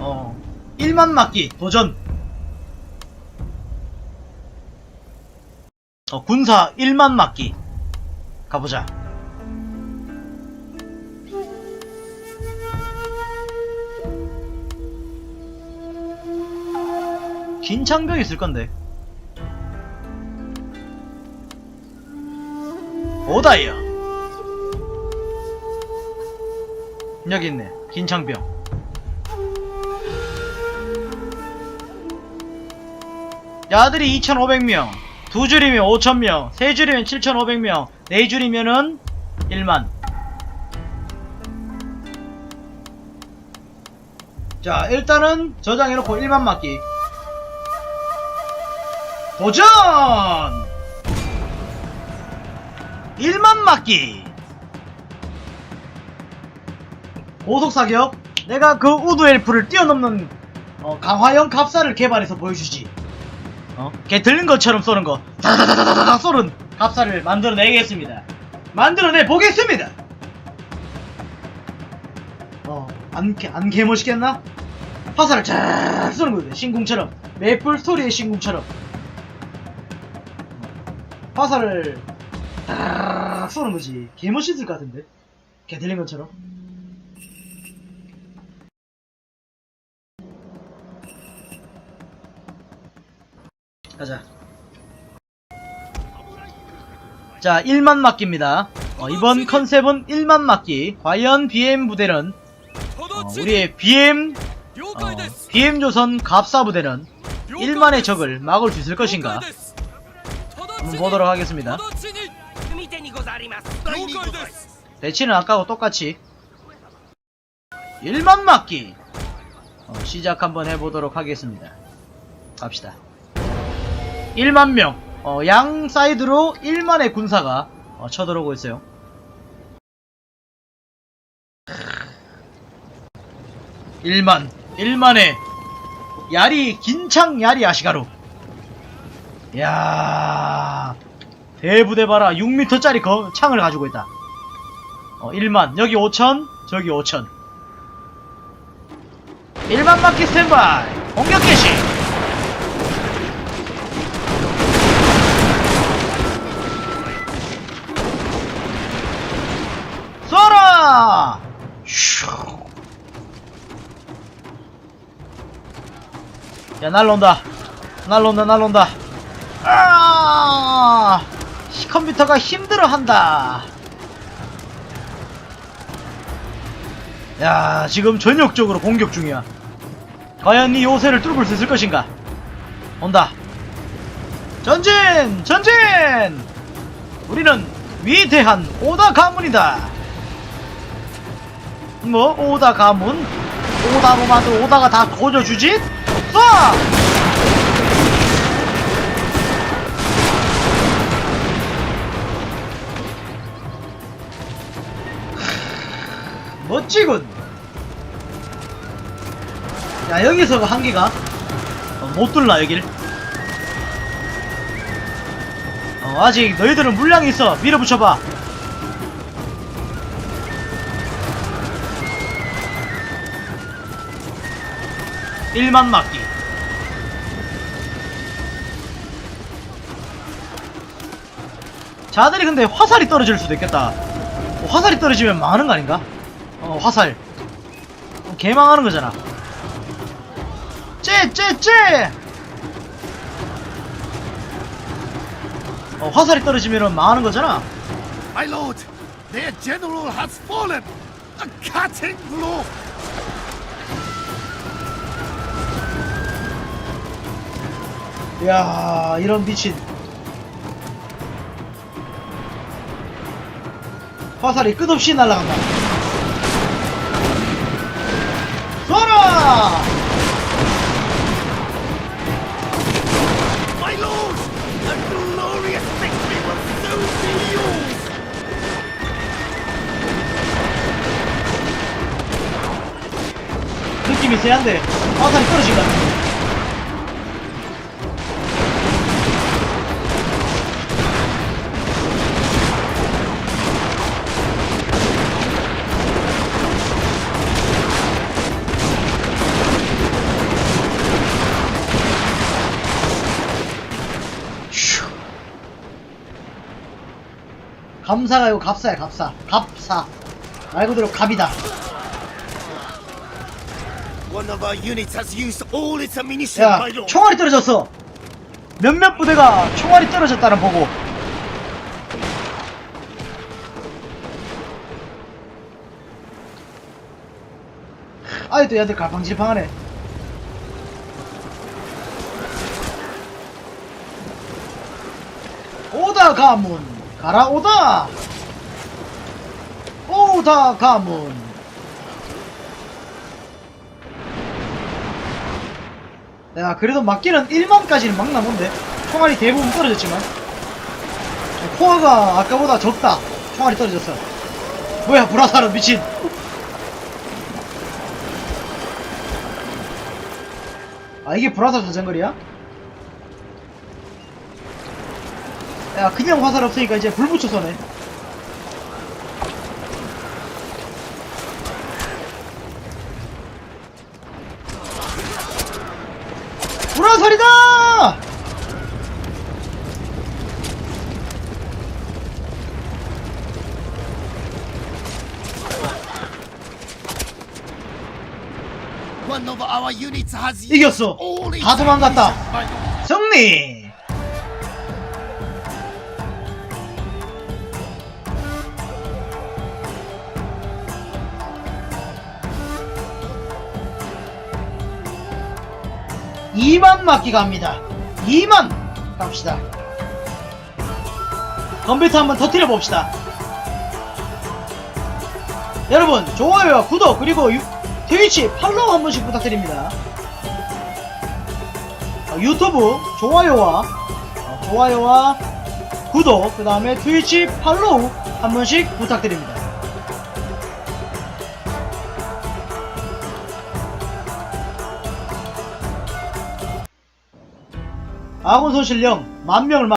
어 1만 맞기 도전. 어 군사 1만 맞기. 가보자. 긴창병 있을 건데 오다이어 여기 있네 긴창병 야들이 2,500명, 두 줄이면 5,000명, 세 줄이면 7,500명, 네 줄이면은 1만. 자, 일단은 저장해놓고 1만 맞기. 도전! 1만 맞기! 고속 사격. 내가 그 우드 엘프를 뛰어넘는 어, 강화형 갑사를 개발해서 보여주지. 어? 걔 들린 것처럼 쏘는 거 다다다다다다 쏘는 갑사를 만들어내겠습니다 만들어내 보겠습니다 어 안 안 개멋있겠나? 화살을 잘 쏘는 거거든 신궁처럼 메이플 스토리의 신궁처럼 화살을 딱 쏘는 거지? 개멋있을 것 같은데? 걔 들린 것처럼? 가자. 자, 1만 맞기입니다. 어, 이번 컨셉은 1만 맞기. 과연 BM 부대는? 어, 우리의 BM 어, BM 조선 갑사 부대는 1만의 적을 막을 수 있을 것인가? 한번 보도록 하겠습니다. 대치는 아까와 똑같이 1만 맞기. 어, 시작 한번 해보도록 하겠습니다. 갑시다. 1만 명. 어, 양 사이드로 1만의 군사가 어, 쳐들어오고 있어요. 일만일만의 야리 긴창 야리 아시가루. 야 대부대 봐라. 6m짜리 거, 창을 가지고 있다. 어, 1만. 여기 5천 저기 5천. 1만 바퀴 스탠바이. 공격 개시. 쏘라! 슈. 야 날라온다. 날라온다 날라온다. 아 컴퓨터가 힘들어한다. 야 지금 전역적으로 공격 중이야. 과연 이 요새를 뚫을 수 있을 것인가? 온다. 전진! 전진! 우리는 위대한 오다 가문이다. 뭐 오다 가문? 오다로 만든 오다가 다 고져주지? 쏴 멋지군. 야 여기서 그 한계가 어, 못 뚫나 여길. 어, 아직 너희들은 물량이 있어. 밀어붙여봐. 일만 맞기. 자들이 근데 화살이 떨어질 수도 있겠다. 어, 화살이 떨어지면 망하는 거 아닌가? 어 화살. 어, 개망하는 거잖아. 째째째 어 화살이 떨어지면 망하는 거잖아. My lord, their general has fallen. A cutting blow. 이야 이런 미친. 화살이 끝없이 날아간다 느낌이 세한데 화살이 떨어진 것 감사가 이거 갑사야 갑사. 갑사. 말 그대로 갑이다. 야. 총알이 떨어졌어. 몇몇 부대가 총알이 떨어졌다는 보고. 아직도 얘들 갈팡질팡하네. 오다 가문 가라 오다! 오다 가문. 야 그래도 막기는 1만까지는 막나 본데. 총알이 대부분 떨어졌지만. 코어가 아까보다 적다. 총알이 떨어졌어. 뭐야 브라사르 미친. 아 이게 브라사르 자전거리야? 야 그냥 화살 없으니까 이제 불 붙여 서네 브라사리다! One of our units has used 이겼어. 다 도망갔다. 승리! 이만 맞기 갑니다. 2만 갑시다. 컴퓨터 한번 터트려 봅시다. 여러분 좋아요와 구독 그리고 유, 트위치 팔로우 한 번씩 부탁드립니다. 어, 유튜브 좋아요와 어, 좋아요와 구독 그 다음에 트위치 팔로우 한 번씩 부탁드립니다. 아군 손실 0 만명을